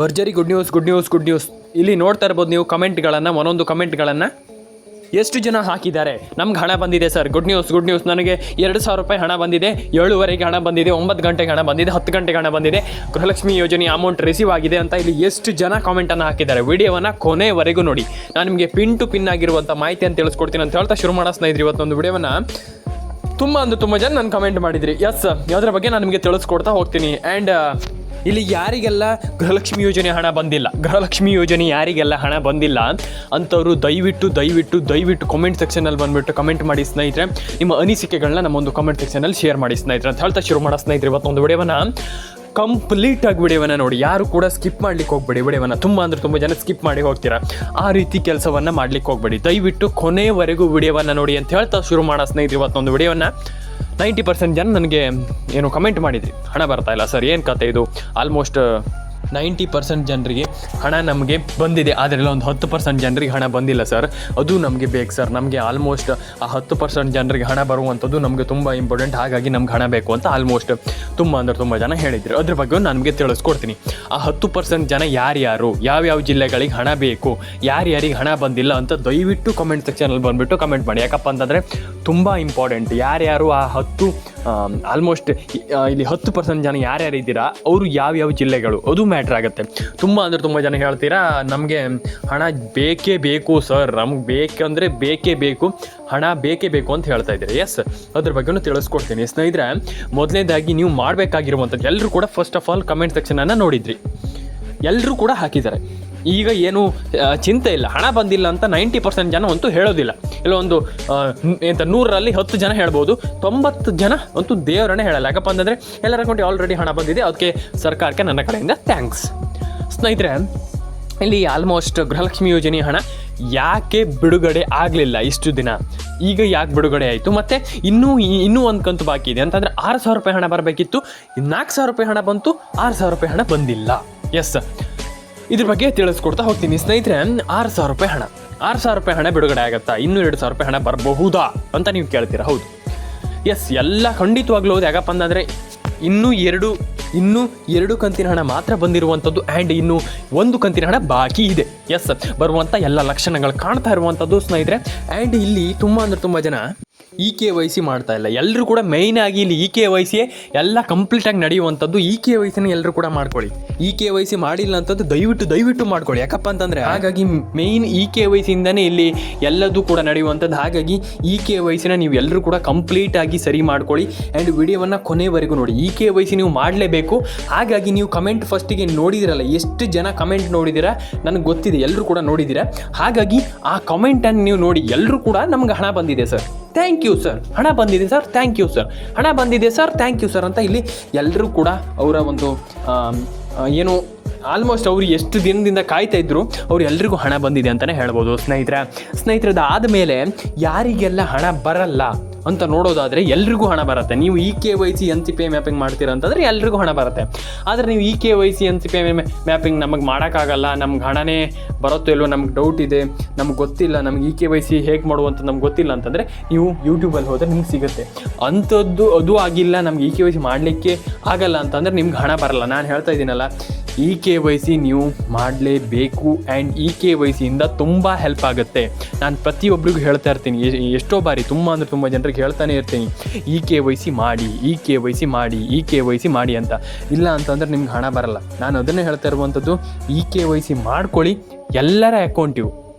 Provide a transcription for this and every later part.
ಭರ್ಜರಿ good news good news good news ಇಲ್ಲಿ ನೋಡ್ತಾ ಇರ್ಬೋದು ನೀವು ಕಮೆಂಟ್ಗಳನ್ನು, ಒಂದೊಂದು ಕಮೆಂಟ್ಗಳನ್ನು. ಎಷ್ಟು ಜನ ಹಾಕಿದ್ದಾರೆ? ನಮ್ಗೆ ಹಣ ಬಂದಿದೆ sir. Good news good news ನನಗೆ ಎರಡು ಸಾವಿರ ರೂಪಾಯಿ ಹಣ ಬಂದಿದೆ. ಏಳುವರೆಗೆ ಹಣ ಬಂದಿದೆ, ಒಂಬತ್ತು ಗಂಟೆಗೆ ಹಣ ಬಂದಿದೆ, ಹತ್ತು ಗಂಟೆಗೆ ಹಣ ಬಂದಿದೆ. ಗೃಹಲಕ್ಷ್ಮಿ ಯೋಜನೆ ಅಮೌಂಟ್ ರಿಸೀವ್ ಆಗಿದೆ ಅಂತ ಇಲ್ಲಿ ಎಷ್ಟು ಜನ ಕಾಮೆಂಟನ್ನು ಹಾಕಿದ್ದಾರೆ? ವಿಡಿಯೋವನ್ನು ಕೊನೆವರೆಗೂ ನೋಡಿ. ನಾನು ನಿಮಗೆ ಪಿನ್ ಟು ಪಿನ್ ಆಗಿರುವಂಥ ಮಾಹಿತಿಯನ್ನು ತಿಳಿಸ್ಕೊಡ್ತೀನಿ ಅಂತ ಹೇಳ್ತಾ ಶುರು ಮಾಡೋ ಸ್ನೇಹಿತರೆ, ಇವತ್ತೊಂದು ವಿಡಿಯೋವನ್ನು. ತುಂಬ ಅಂದ್ರೆ ತುಂಬ ಜನ ನಾನು ಕಮೆಂಟ್ ಮಾಡಿದ್ರಿ. ಎಸ್ ಯಾವುದ್ರ ಬಗ್ಗೆ ನಾನು ನಿಮಗೆ ತಿಳಿಸ್ಕೊಡ್ತಾ ಹೋಗ್ತೀನಿ. ಆ್ಯಂಡ್ ಇಲ್ಲಿ ಯಾರಿಗೆಲ್ಲ ಗೃಹಲಕ್ಷ್ಮಿ ಯೋಜನೆ ಹಣ ಬಂದಿಲ್ಲ, ಗೃಹಲಕ್ಷ್ಮಿ ಯೋಜನೆ ಯಾರಿಗೆಲ್ಲ ಹಣ ಬಂದಿಲ್ಲ ಅಂಥವ್ರು ದಯವಿಟ್ಟು ದಯವಿಟ್ಟು ದಯವಿಟ್ಟು ಕಮೆಂಟ್ ಸೆಕ್ಷನಲ್ಲಿ ಬಂದುಬಿಟ್ಟು ಕಮೆಂಟ್ ಮಾಡಿ ಸ್ನೇಹಿತರೆ. ನಿಮ್ಮ ಅನಿಸಿಕೆಗಳನ್ನ ನಮ್ಮೊಂದು ಕಮೆಂಟ್ ಸೆಕ್ಷನಲ್ಲಿ ಶೇರ್ ಮಾಡಿ ಸ್ನೇಹಿತರೆ ಅಂತ ಹೇಳ್ತಾ ಶುರು ಮಾಡೋ ಸ್ನೇಹಿತರೆ ಇವತ್ತೊಂದು ವಿಡಿಯೋವನ್ನು. ಕಂಪ್ಲೀಟ್ ಆಗಿ ವಿಡಿಯೋವನ್ನ ನೋಡಿ, ಯಾರು ಕೂಡ ಸ್ಕಿಪ್ ಮಾಡ್ಲಿಕ್ಕೆ ಹೋಗ್ಬೇಡಿ ವಿಡಿಯೋವನ್ನು. ತುಂಬ ಅಂದರೆ ತುಂಬ ಜನ ಸ್ಕಿಪ್ ಮಾಡಿ ಹೋಗ್ತೀರಾ. ಆ ರೀತಿ ಕೆಲಸವನ್ನು ಮಾಡ್ಲಿಕ್ಕೆ ಹೋಗ್ಬೇಡಿ. ದಯವಿಟ್ಟು ಕೊನೆವರೆಗೂ ವಿಡಿಯೋವನ್ನು ನೋಡಿ ಅಂತ ಹೇಳ್ತಾ ಶುರು ಮಾಡೋ ಸ್ನೇಹಿತರೆ ಇವತ್ತೊಂದು ವಿಡಿಯೋವನ್ನು. ನೈಂಟಿ ಪರ್ಸೆಂಟ್ ಜನ ನನಗೆ ಏನು ಕಮೆಂಟ್ ಮಾಡಿದ್ರಿ. ಹಣ ಬರ್ತಾ ಇಲ್ಲ ಸರ್, ಏನು ಕತೆ ಇದು? ಆಲ್ಮೋಸ್ಟ್ ನೈಂಟಿ ಪರ್ಸೆಂಟ್ ಜನರಿಗೆ ಹಣ ನಮಗೆ ಬಂದಿದೆ. ಆದರೆ ಒಂದು ಹತ್ತು ಪರ್ಸೆಂಟ್ ಜನರಿಗೆ ಹಣ ಬಂದಿಲ್ಲ ಸರ್ ಅದು ನಮಗೆ ಬೇಕು ಸರ್ ನಮಗೆ ಆಲ್ಮೋಸ್ಟ್ ಆ ಹತ್ತು ಪರ್ಸೆಂಟ್ ಜನರಿಗೆ ಹಣ ಬರುವಂಥದ್ದು ನಮಗೆ ತುಂಬ ಇಂಪಾರ್ಟೆಂಟ್ ಹಾಗಾಗಿ ನಮ್ಗೆ ಹಣ ಬೇಕು ಅಂತ ಆಲ್ಮೋಸ್ಟ್ ತುಂಬ ಅಂದರೆ ತುಂಬ ಜನ ಹೇಳಿದ್ರು. ಅದ್ರ ಬಗ್ಗೆ ನಾನು ನಿಮಗೆ ತಿಳಿಸ್ಕೊಡ್ತೀನಿ. ಆ ಹತ್ತು ಪರ್ಸೆಂಟ್ ಜನ ಯಾರ್ಯಾರು? ಯಾವ್ಯಾವ ಜಿಲ್ಲೆಗಳಿಗೆ ಹಣ ಬೇಕು? ಯಾರ್ಯಾರಿಗೆ ಹಣ ಬಂದಿಲ್ಲ ಅಂತ ದಯವಿಟ್ಟು ಕಮೆಂಟ್ ಸೆಕ್ಷನಲ್ಲಿ ಬಂದುಬಿಟ್ಟು ಕಮೆಂಟ್ ಮಾಡಿ. ಯಾಕಪ್ಪ ಅಂತಂದರೆ ತುಂಬ ಇಂಪಾರ್ಟೆಂಟ್ ಯಾರ್ಯಾರು ಆ ಹತ್ತು ಆಲ್ಮೋಸ್ಟ್ ಇಲ್ಲಿ ಹತ್ತು ಪರ್ಸೆಂಟ್ ಜನ ಯಾರ್ಯಾರು ಇದ್ದೀರಾ, ಅವರು ಯಾವ್ಯಾವ ಜಿಲ್ಲೆಗಳು, ಅದು ಮ್ಯಾಟ್ರ್ ಆಗುತ್ತೆ. ತುಂಬ ಅಂದರೆ ತುಂಬ ಜನ ಹೇಳ್ತೀರಾ, ನಮಗೆ ಹಣ ಬೇಕೇ ಬೇಕು ಸರ್ ನಮ್ಗೆ ಬೇಕಂದರೆ ಬೇಕೇ ಬೇಕು, ಹಣ ಬೇಕೇ ಬೇಕು ಅಂತ ಹೇಳ್ತಾ ಇದ್ದೀರಿ? ಎಸ್ ಅದ್ರ ಬಗ್ಗೆನೂ ತಿಳಿಸ್ಕೊಡ್ತೀನಿ. ಸ್ನೇಹಿತರೆ, ಮೊದಲನೇದಾಗಿ ನೀವು ಮಾಡಬೇಕಾಗಿರುವಂಥದ್ದು ಎಲ್ಲರೂ ಕೂಡ ಫಸ್ಟ್ ಆಫ್ ಆಲ್ ಕಮೆಂಟ್ ಸೆಕ್ಷನನ್ನು ನೋಡಿದ್ರಿ. ಎಲ್ಲರೂ ಕೂಡ ಹಾಕಿದ್ದಾರೆ. ಈಗ ಏನು ಚಿಂತೆ ಇಲ್ಲ. ಹಣ ಬಂದಿಲ್ಲ ಅಂತ ನೈಂಟಿ ಪರ್ಸೆಂಟ್ ಜನ ಅಂತೂ ಹೇಳೋದಿಲ್ಲ. ಇಲ್ಲ ಒಂದು ಆ, ನ್- ಎಂತ ನೂರರಲ್ಲಿ ಹತ್ತು ಜನ ಹೇಳ್ಬೋದು. ತೊಂಬತ್ತು ಜನ ಅಂತೂ ದೇವರನ್ನೇ ಹೇಳಲ್ಲ. ಯಾಕಪ್ಪ ಅಂತಂದರೆ ಎಲ್ಲರ ಅಕೌಂಟ್ ಆಲ್ರೆಡಿ ಹಣ ಬಂದಿದೆ. ಅದಕ್ಕೆ ಸರ್ಕಾರಕ್ಕೆ ನನ್ನ ಕಡೆಯಿಂದ ಥ್ಯಾಂಕ್ಸ್ ಸ್ನೇಹಿತರೆ ಇಲ್ಲಿ ಆಲ್ಮೋಸ್ಟ್ ಗೃಹಲಕ್ಷ್ಮಿ ಯೋಜನೆ ಹಣ ಯಾಕೆ ಬಿಡುಗಡೆ ಆಗಲಿಲ್ಲ ಇಷ್ಟು ದಿನ? ಈಗ ಯಾಕೆ ಬಿಡುಗಡೆ ಆಯಿತು? ಮತ್ತು ಇನ್ನೂ ಇನ್ನೂ ಒಂದು ಕಂತು ಬಾಕಿ ಇದೆ. ಅಂತಂದರೆ ಆರು ಸಾವಿರ ರೂಪಾಯಿ ಹಣ ಬರಬೇಕಿತ್ತು. ನಾಲ್ಕು ಸಾವಿರ ರೂಪಾಯಿ ಹಣ ಬಂತು. ಆರು ಸಾವಿರ ರೂಪಾಯಿ ಹಣ ಬಂದಿಲ್ಲ. ಎಸ್ ಇದ್ರ ಬಗ್ಗೆ ತಿಳಿಸ್ಕೊಡ್ತಾ ಹೋಗ್ತೀನಿ. ಸ್ನೇಹಿತರೆ, ಆರು ಸಾವಿರ ರೂಪಾಯಿ ಹಣ. ಆರು ಸಾವಿರ ರೂಪಾಯಿ ಹಣ ಬಿಡುಗಡೆ ಆಗುತ್ತಾ? ಇನ್ನೂ ಎರಡು ಸಾವಿರ ರೂಪಾಯಿ ಹಣ ಬರಬಹುದಾ? ಅಂತ ನೀವು ಕೇಳ್ತೀರಾ? ಹೌದು. ಎಸ್ ಎಲ್ಲ ಖಂಡಿತವಾಗ್ಲೂ ಹೌದು. ಯಾಕಪ್ಪ ಅಂತಂದರೆ, ಇನ್ನೂ ಎರಡು ಇನ್ನೂ ಎರಡು ಕಂತಿನ ಹಣ ಮಾತ್ರ ಬಂದಿರುವಂಥದ್ದು ಆ್ಯಂಡ್ ಇನ್ನು ಒಂದು ಕಂತಿನ ಹಣ ಬಾಕಿ ಇದೆ. ಎಸ್ ಬರುವಂಥ ಎಲ್ಲ ಲಕ್ಷಣಗಳು ಕಾಣ್ತಾ ಇರುವಂಥದ್ದು ಸ್ನೇಹಿತರೆ. ಆ್ಯಂಡ್ ಇಲ್ಲಿ ತುಂಬ ಅಂದರೆ ತುಂಬ ಜನ ಇ ಕೆ ವೈ ಸಿ ಮಾಡ್ತಾ ಇಲ್ಲ. ಎಲ್ಲರೂ ಕೂಡ ಮೇಯ್ನ್ ಆಗಿ ಇಲ್ಲಿ ಇ ಕೆ ವೈ ಸಿ ಎಲ್ಲ ಕಂಪ್ಲೀಟಾಗಿ ನಡೆಯುವಂಥದ್ದು ಇ ಕೆ ವೈ ಸಿನ ಎಲ್ಲರೂ ಕೂಡ ಮಾಡ್ಕೊಳ್ಳಿ. ಇ ಕೆ ವೈ ಸಿ ಮಾಡಿಲ್ಲ ಅಂತದ್ದು ದಯವಿಟ್ಟು ದಯವಿಟ್ಟು ಮಾಡ್ಕೊಳ್ಳಿ. ಯಾಕಪ್ಪ ಅಂತಂದರೆ ಹಾಗಾಗಿ ಮೇಯ್ನ್ ಇ ಕೆ ವೈ ಸಿಯಿಂದನೇ ಇಲ್ಲಿ ಎಲ್ಲದೂ ಕೂಡ ನಡೆಯುವಂಥದ್ದು. ಹಾಗಾಗಿ ಇ ಕೆ ವೈ ಸಿನ ನೀವು ಎಲ್ಲರೂ ಕೂಡ ಕಂಪ್ಲೀಟ್ ಆಗಿ ಸರಿ ಮಾಡ್ಕೊಳ್ಳಿ. ಆ್ಯಂಡ್ ವಿಡಿಯೋವನ್ನು ಕೊನೆವರೆಗೂ ನೋಡಿ. ಇ ಕೆ ವೈ ಸಿ ನೀವು ಮಾಡಲೇಬೇಕು. ಹಾಗಾಗಿ ನೀವು ಕಮೆಂಟ್ ಫಸ್ಟಿಗೆ ನೋಡಿದಿರಲ್ಲ, ಎಷ್ಟು ಜನ ಕಮೆಂಟ್ ನೋಡಿದಿರ? ನನಗೆ ಗೊತ್ತಿದೆ. ಎಲ್ಲರೂ ಕೂಡ ನೋಡಿದ್ದೀರಾ ಹಾಗಾಗಿ ಆ ಕಮೆಂಟನ್ನು ನೀವು ನೋಡಿ. ಎಲ್ಲರೂ ಕೂಡ ನಮ್ಗೆ ಹಣ ಬಂದಿದೆ, ಸರ್. ಥ್ಯಾಂಕ್ ಯು ಸರ್ ಹಣ ಬಂದಿದೆ ಸರ್ ಥ್ಯಾಂಕ್ ಯು ಸರ್ ಹಣ ಬಂದಿದೆ ಸರ್ ಥ್ಯಾಂಕ್ ಯು ಸರ್ ಅಂತ ಇಲ್ಲಿ ಎಲ್ಲರೂ ಕೂಡ ಅವರ ಒಂದು ಏನು ಆಲ್ಮೋಸ್ಟ್ ಅವರು ಎಷ್ಟು ದಿನದಿಂದ ಕಾಯ್ತಾ ಇದ್ರು, ಅವ್ರು ಎಲ್ರಿಗೂ ಹಣ ಬಂದಿದೆ ಅಂತಲೇ ಹೇಳ್ಬೋದು. ಸ್ನೇಹಿತರೆ ಸ್ನೇಹಿತರದ ಆದಮೇಲೆ ಯಾರಿಗೆಲ್ಲ ಹಣ ಬರಲ್ಲ ಅಂತ ನೋಡೋದಾದರೆ ಎಲ್ರಿಗೂ ಹಣ ಬರುತ್ತೆ. ನೀವು E K Y C N C P mapping ಮಾಡ್ತೀರಾ ಅಂತಂದರೆ ಎಲ್ರಿಗೂ ಹಣ ಬರುತ್ತೆ. ಆದರೆ ನೀವು E K Y C N C P mapping ನಮಗೆ ಮಾಡೋಕ್ಕಾಗಲ್ಲ, ನಮ್ಗೆ ಹಣನೇ ಬರುತ್ತೋ ಇಲ್ವೋ ನಮ್ಗೆ ಡೌಟ್ ಇದೆ, ನಮ್ಗೆ ಗೊತ್ತಿಲ್ಲ, ನಮ್ಗೆ ಇ ಕೆ ವೈ ಸಿ ಹೇಗೆ ಮಾಡುವಂಥ ನಮ್ಗೆ ಗೊತ್ತಿಲ್ಲ ಅಂತಂದರೆ ನೀವು ಯೂಟ್ಯೂಬಲ್ಲಿ ಹೋದರೆ ನಿಮ್ಗೆ ಸಿಗುತ್ತೆ. ಅಂಥದ್ದು ಅದು ಆಗಿಲ್ಲ, ನಮ್ಗೆ ಇ ಕೆ ವೈ ಸಿ ಮಾಡಲಿಕ್ಕೆ ಆಗಲ್ಲ ಅಂತಂದರೆ ನಿಮ್ಗೆ ಹಣ ಬರಲ್ಲ. ನಾನು ಹೇಳ್ತಾ ಇದ್ದೀನಲ್ಲ ಇ ಕೆ ವೈ ಸಿ ನೀವು ಮಾಡಲೇಬೇಕು ಆ್ಯಂಡ್ ಇ ಕೆ ವೈ ಸಿಯಿಂದ ತುಂಬ ಹೆಲ್ಪ್ ಆಗುತ್ತೆ. ನಾನು ಪ್ರತಿಯೊಬ್ಬರಿಗೂ ಹೇಳ್ತಾ ಇರ್ತೀನಿ, ಎಷ್ಟೋ ಬಾರಿ, ತುಂಬ ಅಂದರೆ ತುಂಬ ಜನರಿಗೆ ಹೇಳ್ತಾನೆ ಇರ್ತೀನಿ. ಈ ಕೆ ವೈ ಸಿ ಮಾಡಿ, ಈ ಕೆ ವೈ ಸಿ ಮಾಡಿ, ಈ ಕೆ ವೈ ಸಿ ಮಾಡಿ ಅಂತ. ಇಲ್ಲ ಅಂತಂದರೆ ನಿಮ್ಗೆ ಹಣ ಬರಲ್ಲ. ನಾನು ಅದನ್ನೇ ಹೇಳ್ತಾ ಇರುವಂಥದ್ದು, ಈ ಕೆ ವೈ ಸಿ ಮಾಡ್ಕೊಳ್ಳಿ. ಎಲ್ಲರ ಅಕೌಂಟಿವು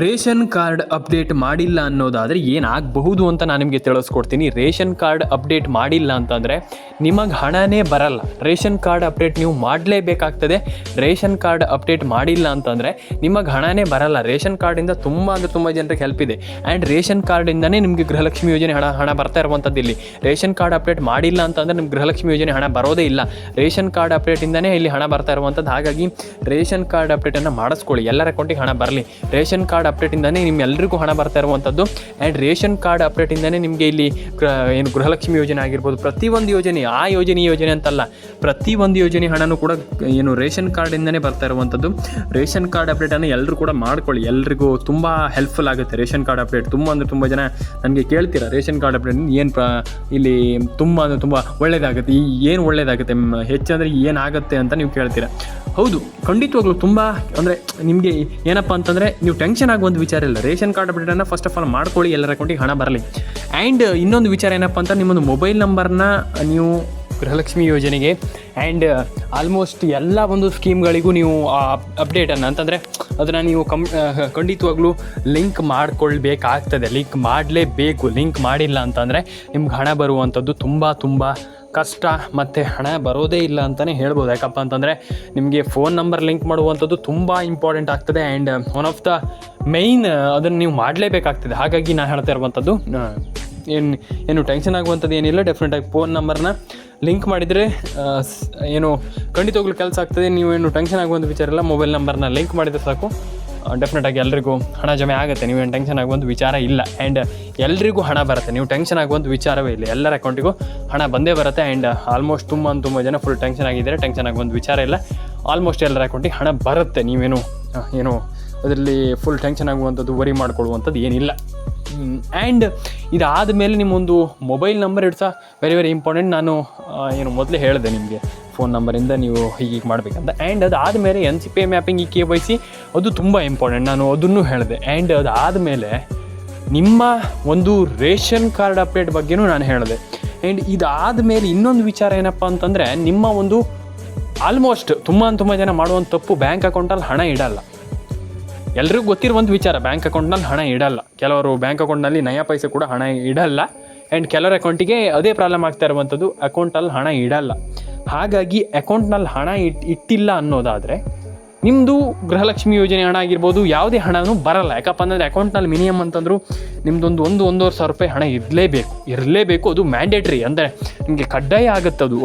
ರೇಷನ್ ಕಾರ್ಡ್ ಅಪ್ಡೇಟ್ ಮಾಡಿಲ್ಲ ಅನ್ನೋದಾದರೆ ಏನಾಗಬಹುದು ಅಂತ ನಾನು ನಿಮಗೆ ತಿಳಿಸ್ಕೊಡ್ತೀನಿ. ರೇಷನ್ ಕಾರ್ಡ್ ಅಪ್ಡೇಟ್ ಮಾಡಿಲ್ಲ ಅಂತಂದರೆ ನಿಮಗೆ ಹಣನೇ ಬರಲ್ಲ. ರೇಷನ್ ಕಾರ್ಡ್ ಅಪ್ಡೇಟ್ ನೀವು ಮಾಡಲೇಬೇಕಾಗ್ತದೆ. ರೇಷನ್ ಕಾರ್ಡ್ ಅಪ್ಡೇಟ್ ಮಾಡಿಲ್ಲ ಅಂತಂದರೆ ನಿಮಗೆ ಹಣನೇ ಬರಲ್ಲ. ರೇಷನ್ ಕಾರ್ಡಿಂದ ತುಂಬ ಅಂದರೆ ತುಂಬ ಜನರಿಗೆ ಹೆಲ್ಪ್ ಇದೆ. ಆ್ಯಂಡ್ ರೇಷನ್ ಕಾರ್ಡಿಂದನೇ ನಿಮಗೆ ಗೃಹಲಕ್ಷ್ಮಿ ಯೋಜನೆ ಹಣ ಹಣ ಬರ್ತಾ ಇರುವಂಥದ್ದು ಇಲ್ಲಿ. ರೇಷನ್ ಕಾರ್ಡ್ ಅಪ್ಡೇಟ್ ಮಾಡಿಲ್ಲ ಅಂತಂದರೆ ನಿಮ್ಗೆ ಗೃಹಲಕ್ಷ್ಮಿ ಯೋಜನೆ ಹಣ ಬರೋದೇ ಇಲ್ಲ. ರೇಷನ್ ಕಾರ್ಡ್ ಅಪ್ಡೇಟಿಂದನೇ ಇಲ್ಲಿ ಹಣ ಬರ್ತಾ ಇರುವಂಥದ್ದು ಹಾಗಾಗಿ ರೇಷನ್ ಕಾರ್ಡ್ ಅಪ್ಡೇಟನ್ನು ಮಾಡಿಸ್ಕೊಳ್ಳಿ. ಎಲ್ಲರ ಅಕೌಂಟಿಗೆ ಹಣ ಬರಲಿ. ರೇಷನ್ ಕಾರ್ಡ್ ಅಪ್ಡೇಟಿಂದನೇ ನಿಮ್ಮೆಲ್ಲರಿಗೂ ಹಣ ಬರ್ತಾ ಇರುವಂಥದ್ದು. ಆ್ಯಂಡ್ ರೇಷನ್ ಕಾರ್ಡ್ ಅಪ್ಡೇಟಿಂದನೇ ನಿಮಗೆ ಇಲ್ಲಿ ಏನು ಗೃಹಲಕ್ಷ್ಮಿ ಯೋಜನೆ ಆಗಿರ್ಬೋದು, ಪ್ರತಿಯೊಂದು ಯೋಜನೆ, ಆ ಯೋಜನೆ ಯೋಜನೆ ಅಂತಲ್ಲ, ಪ್ರತಿಯೊಂದು ಯೋಜನೆ ಹಣನೂ ಕೂಡ ಏನು ರೇಷನ್ ಕಾರ್ಡಿಂದನೇ ಬರ್ತಾ ಇರುವಂಥದ್ದು. ರೇಷನ್ ಕಾರ್ಡ್ ಅಪ್ಡೇಟನ್ನು ಎಲ್ಲರೂ ಕೂಡ ಮಾಡ್ಕೊಳ್ಳಿ. ಎಲ್ರಿಗೂ ತುಂಬ ಹೆಲ್ಪ್ಫುಲ್ ಆಗುತ್ತೆ ರೇಷನ್ ಕಾರ್ಡ್ ಅಪ್ಡೇಟ್ ತುಂಬ ಅಂದರೆ ತುಂಬ ಜನ ನನಗೆ ಕೇಳ್ತೀರಾ, ರೇಷನ್ ಕಾರ್ಡ್ ಅಪ್ಡೇಟ್ ಏನು ಪ್ರ, ಇಲ್ಲಿ ತುಂಬ ಅಂದರೆ ತುಂಬ ಒಳ್ಳೆಯದಾಗುತ್ತೆ ಈ ಏನು ಒಳ್ಳೆಯದಾಗುತ್ತೆ ಹೆಚ್ಚಂದರೆ ಏನಾಗುತ್ತೆ ಅಂತ ನೀವು ಕೇಳ್ತೀರಾ. ಹೌದು, ಖಂಡಿತವಾಗ್ಲೂ ತುಂಬ ಅಂದರೆ ನಿಮಗೆ ಏನಪ್ಪ ಅಂತಂದರೆ ನೀವು ಟೆನ್ಷನ್ ಆಗುವಂಥ ವಿಚಾರ ಇಲ್ಲ. ರೇಷನ್ ಕಾರ್ಡ್ ಅಪ್ಡೇಟನ್ನು ಫಸ್ಟ್ ಆಫ್ ಆಲ್ ಮಾಡ್ಕೊಳ್ಳಿ, ಎಲ್ಲರ ಅಕೌಂಟಿಗೆ ಹಣ ಬರಲಿ. ಆ್ಯಂಡ್ ಇನ್ನೊಂದು ವಿಚಾರ ಏನಪ್ಪ ಅಂತ ನಿಮ್ಮೊಂದು ಮೊಬೈಲ್ ನಂಬರ್ನ ನೀವು ಗೃಹಲಕ್ಷ್ಮಿ ಯೋಜನೆಗೆ ಆ್ಯಂಡ್ ಆಲ್ಮೋಸ್ಟ್ ಎಲ್ಲ ಒಂದು ಸ್ಕೀಮ್ಗಳಿಗೂ ನೀವು ಅಪ್ಡೇಟನ್ನು ಅಂತಂದರೆ ಅದನ್ನು ನೀವು ಕಮ್ ಖಂಡಿತವಾಗ್ಲೂ ಲಿಂಕ್ ಮಾಡಿಕೊಳ್ಬೇಕಾಗ್ತದೆ. ಲಿಂಕ್ ಮಾಡಲೇಬೇಕು. ಲಿಂಕ್ ಮಾಡಿಲ್ಲ ಅಂತಂದರೆ ನಿಮ್ಗೆ ಹಣ ಬರುವಂಥದ್ದು ತುಂಬ ತುಂಬ ಕಷ್ಟ ಮತ್ತು ಹಣ ಬರೋದೇ ಇಲ್ಲ ಅಂತಲೇ ಹೇಳ್ಬೋದು. ಯಾಕಪ್ಪ ಅಂತಂದರೆ ನಿಮಗೆ ಫೋನ್ ನಂಬರ್ ಲಿಂಕ್ ಮಾಡುವಂಥದ್ದು ತುಂಬ ಇಂಪಾರ್ಟೆಂಟ್ ಆಗ್ತದೆ and one of the main ಅದನ್ನು ನೀವು ಮಾಡಲೇಬೇಕಾಗ್ತದೆ. ಹಾಗಾಗಿ ನಾನು ಹೇಳ್ತಾ ಇರುವಂಥದ್ದು ಏನು ಏನು ಟೆನ್ಷನ್ ಆಗುವಂಥದ್ದು ಏನಿಲ್ಲ. ಡೆಫಿನೆಟಾಗಿ ಫೋನ್ ನಂಬರ್ನ ಲಿಂಕ್ ಮಾಡಿದರೆ ಏನು ಖಂಡಿತವಾಗ್ಲೂ ಕೆಲಸ ಆಗ್ತದೆ. ನೀವು ಏನು ಟೆನ್ಷನ್ ಆಗುವಂಥ ವಿಚಾರ ಇಲ್ಲ. ಮೊಬೈಲ್ ನಂಬರ್ನ ಲಿಂಕ್ ಮಾಡಿದರೆ ಸಾಕು. ಡೆಫಿನೆಟಾಗಿ ಎಲ್ರಿಗೂ ಹಣ ಜಮೆ ಆಗುತ್ತೆ. ನೀವೇನು ಟೆನ್ಷನ್ ಆಗುವಂಥ ವಿಚಾರ ಇಲ್ಲ. ಆ್ಯಂಡ್ ಎಲ್ರಿಗೂ ಹಣ ಬರುತ್ತೆ. ನೀವು ಟೆನ್ಷನ್ ಆಗುವಂಥ ವಿಚಾರವೇ ಇಲ್ಲ. ಎಲ್ಲರ ಅಕೌಂಟಿಗೂ ಹಣ ಬಂದೇ ಬರುತ್ತೆ. ಆ್ಯಂಡ್ ಆಲ್ಮೋಸ್ಟ್ ತುಂಬ ತುಂಬ ಜನ ಫುಲ್ ಟೆನ್ಷನ್ ಆಗಿದ್ದಾರೆ. ಟೆನ್ಷನ್ ಆಗುವಂಥ ವಿಚಾರ ಇಲ್ಲ. ಆಲ್ಮೋಸ್ಟ್ ಎಲ್ಲರ ಅಕೌಂಟಿಗೆ ಹಣ ಬರುತ್ತೆ. ನೀವೇನು ಏನು ಅದರಲ್ಲಿ ಫುಲ್ ಟೆನ್ಷನ್ ಆಗುವಂಥದ್ದು ವರಿ ಮಾಡ್ಕೊಳ್ಳುವಂಥದ್ದು ಏನಿಲ್ಲ. ಆ್ಯಂಡ್ ಇದಾದ ಮೇಲೆ ನಿಮ್ಮೊಂದು mobile number it's very very important ನಾನು ಏನು ಮೊದಲೇ ಹೇಳಿದೆ ನಿಮಗೆ. ಫೋನ್ ನಂಬರಿಂದ ನೀವು ಹೀಗೆ ಮಾಡಬೇಕಂತ. ಆ್ಯಂಡ್ ಅದಾದಮೇಲೆ N C P mapping E K Y C ಅದು ತುಂಬ ಇಂಪಾರ್ಟೆಂಟ್ ನಾನು ಅದನ್ನು ಹೇಳಿದೆ. ಆ್ಯಂಡ್ ಅದಾದಮೇಲೆ ನಿಮ್ಮ ಒಂದು ರೇಷನ್ ಕಾರ್ಡ್ ಅಪ್ಡೇಟ್ ಬಗ್ಗೆನೂ ನಾನು ಹೇಳಿದೆ. ಆ್ಯಂಡ್ ಇದಾದ ಮೇಲೆ ಇನ್ನೊಂದು ವಿಚಾರ ಏನಪ್ಪ ಅಂತಂದರೆ, ನಿಮ್ಮ ಒಂದು ಆಲ್ಮೋಸ್ಟ್ ತುಂಬ ತುಂಬ ಜನ ಮಾಡುವಂಥ ತಪ್ಪು ಬ್ಯಾಂಕ್ ಅಕೌಂಟಲ್ಲಿ ಹಣ ಇಡಲ್ಲ. ಎಲ್ರಿಗೂ ಗೊತ್ತಿರುವಂಥ ವಿಚಾರ ಬ್ಯಾಂಕ್ ಅಕೌಂಟ್ನಲ್ಲಿ ಹಣ ಇಡಲ್ಲ. ಕೆಲವರು ಬ್ಯಾಂಕ್ ಅಕೌಂಟ್ನಲ್ಲಿ ನಯ ಪೈಸೆ ಕೂಡ ಹಣ ಇಡಲ್ಲ. ಆ್ಯಂಡ್ ಕೆಲವರ ಅಕೌಂಟಿಗೆ ಅದೇ ಪ್ರಾಬ್ಲಮ್ ಆಗ್ತಾ ಇರುವಂಥದ್ದು ಅಕೌಂಟಲ್ಲಿ ಹಣ ಇಡಲ್ಲ. ಹಾಗಾಗಿ ಅಕೌಂಟ್ನಲ್ಲಿ ಹಣ ಇಟ್, ಇಟ್ಟಿಲ್ಲ ಅನ್ನೋದಾದರೆ ನಿಮ್ಮದು ಗೃಹಲಕ್ಷ್ಮಿ ಯೋಜನೆ ಹಣ ಆಗಿರ್ಬೋದು, ಯಾವುದೇ ಹಣನೂ ಬರಲ್ಲ. ಯಾಕಪ್ಪ ಅಂದರೆ ಅಕೌಂಟ್ನಲ್ಲಿ ಮಿನಿಮಮ್ ಅಂತಂದರೂ ನಿಮ್ಮದೊಂದು ಒಂದು, ಒಂದೂವರೆ ಸಾವಿರ ರೂಪಾಯಿ ಹಣ ಇರಲೇಬೇಕು. ಇರಲೇಬೇಕು, ಅದು ಮ್ಯಾಂಡೇಟ್ರಿ. ಅಂದರೆ ನಿಮಗೆ ಕಡ್ಡಾಯ ಆಗುತ್ತೆ ಅದು.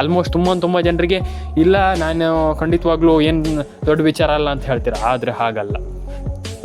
ಆಲ್ಮೋಸ್ಟ್ ತುಂಬ ತುಂಬ ಜನರಿಗೆ, ಇಲ್ಲ, ನಾನು ಖಂಡಿತವಾಗ್ಲೂ ಏನು ದೊಡ್ಡ ವಿಚಾರ ಅಲ್ಲ ಅಂತ ಹೇಳ್ತೀರ? ಆದರೆ ಹಾಗಲ್ಲ.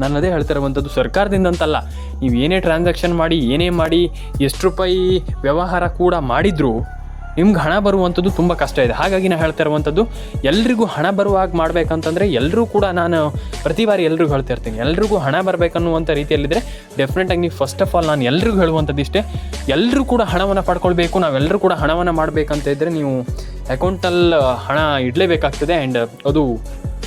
ನಾನು ಅದೇ ಹೇಳ್ತಾ ಇರುವಂಥದ್ದು ಸರ್ಕಾರದಿಂದ ಅಂತಲ್ಲ ನೀವು ಏನೇ ಟ್ರಾನ್ಸಾಕ್ಷನ್ ಮಾಡಿ, ಏನೇ ಮಾಡಿ, ಎಷ್ಟು ರೂಪಾಯಿ ವ್ಯವಹಾರ ಕೂಡ ಮಾಡಿದರೂ ನಿಮ್ಗೆ ಹಣ ಬರುವಂಥದ್ದು ತುಂಬ ಕಷ್ಟ ಇದೆ. ಹಾಗಾಗಿ ನಾನು ಹೇಳ್ತಾ ಇರುವಂಥದ್ದು ಎಲ್ರಿಗೂ ಹಣ ಬರುವಾಗ ಮಾಡಬೇಕಂತಂದರೆ ಎಲ್ಲರೂ ಕೂಡ ನಾನು ಪ್ರತಿ ಬಾರಿ ಎಲ್ರಿಗೂ ಹೇಳ್ತಾ ಇರ್ತೀನಿ. ಎಲ್ರಿಗೂ ಹಣ ಬರಬೇಕನ್ನುವಂಥ ರೀತಿಯಲ್ಲಿದ್ದರೆ ಡೆಫಿನೆಟಾಗಿ ನೀವು ಫಸ್ಟ್ ಆಫ್ ಆಲ್ ನಾನು ಎಲ್ರಿಗೂ ಹೇಳುವಂಥದ್ದು ಇಷ್ಟೇ. ಎಲ್ಲರೂ ಕೂಡ ಹಣವನ್ನು ಪಡ್ಕೊಳ್ಬೇಕು ನಾವೆಲ್ಲರೂ ಕೂಡ ಹಣವನ್ನು ಮಾಡಬೇಕಂತ ಇದ್ದರೆ ನೀವು ಅಕೌಂಟಲ್ಲಿ ಹಣ ಇಡಲೇಬೇಕಾಗ್ತದೆ. ಆ್ಯಂಡ್ ಅದು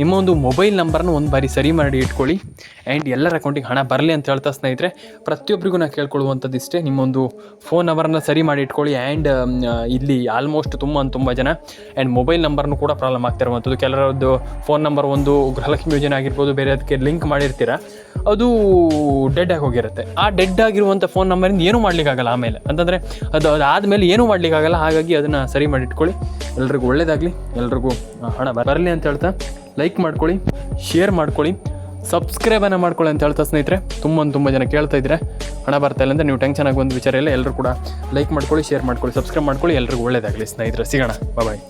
ನಿಮ್ಮ ಒಂದು ಮೊಬೈಲ್ ನಂಬರ್ನ ಒಂದು ಬಾರಿ ಸರಿ ಮಾಡಿ ಇಟ್ಕೊಳ್ಳಿ. ಆ್ಯಂಡ್ ಎಲ್ಲರ ಅಕೌಂಟಿಗೆ ಹಣ ಬರಲಿ ಅಂತ ಹೇಳ್ತಾ ಸ್ನೇಹಿತರೆ ಪ್ರತಿಯೊಬ್ಬರಿಗೂ ನಾನು ಕೇಳ್ಕೊಳ್ಳುವಂಥದ್ದು ಇಷ್ಟೇ, ನಿಮ್ಮೊಂದು ಫೋನ್ ನಂಬರನ್ನ ಸರಿ ಮಾಡಿ ಇಟ್ಕೊಳ್ಳಿ. ಆ್ಯಂಡ್ ಇಲ್ಲಿ ಆಲ್ಮೋಸ್ಟ್ ತುಂಬ ತುಂಬ ಜನ. ಆ್ಯಂಡ್ ಮೊಬೈಲ್ ನಂಬರ್ನು ಕೂಡ ಪ್ರಾಬ್ಲಮ್ ಆಗ್ತಾ ಇರುವಂಥದ್ದು. ಕೆಲವರದ್ದು ಫೋನ್ ನಂಬರ್ ಒಂದು ಗೃಹಲಕ್ಷ್ಮಿ ಯೋಜನೆ ಆಗಿರ್ಬೋದು, ಬೇರೆ ಅದಕ್ಕೆ ಲಿಂಕ್ ಮಾಡಿರ್ತೀರ, ಅದು ಡೆಡ್ ಆಗಿ ಹೋಗಿರುತ್ತೆ. ಆ ಡೆಡ್ ಆಗಿರುವಂಥ ಫೋನ್ ನಂಬರಿಂದ ಏನೂ ಮಾಡಲಿಕ್ಕಾಗಲ್ಲ ಆಮೇಲೆ. ಅಂತಂದರೆ ಅದು ಅದಾದಮೇಲೆ ಏನೂ ಮಾಡಲಿಕ್ಕಾಗಲ್ಲ ಹಾಗಾಗಿ ಅದನ್ನು ಸರಿ ಮಾಡಿ ಇಟ್ಕೊಳ್ಳಿ. ಎಲ್ರಿಗೂ ಒಳ್ಳೆಯದಾಗಲಿ ಎಲ್ರಿಗೂ ಹಣ ಬರಲಿ ಅಂತ ಹೇಳ್ತಾ ಲೈಕ್ ಮಾಡ್ಕೊಳ್ಳಿ ಶೇರ್ ಮಾಡ್ಕೊಳ್ಳಿ ಸಬ್ಸ್ಕ್ರೈಬನ್ನು ಮಾಡ್ಕೊಳ್ಳಿ ಅಂತ ಹೇಳ್ತಾ ಸ್ನೇಹಿತರೆ, ತುಂಬ ತುಂಬ ಜನ ಕೇಳ್ತಾ ಇದ್ರೆ ಹಣ ಬರ್ತಾ ಇಲ್ಲ ಅಂತ ನೀವು ಟೆನ್ಷನ್ ಆಗುವಂಥ ವಿಚಾರ ಇಲ್ಲ ಎಲ್ಲರೂ ಕೂಡ ಲೈಕ್ ಮಾಡ್ಕೊಳ್ಳಿ ಶೇರ್ ಮಾಡ್ಕೊಳ್ಳಿ ಸಬ್ಸ್ಕ್ರೈಬ್ ಮಾಡ್ಕೊಳ್ಳಿ, ಎಲ್ರಿಗೂ ಒಳ್ಳೇದಾಗಲಿ ಸ್ನೇಹಿತರೆ. ಸಿಗೋಣ ಬಾಯ್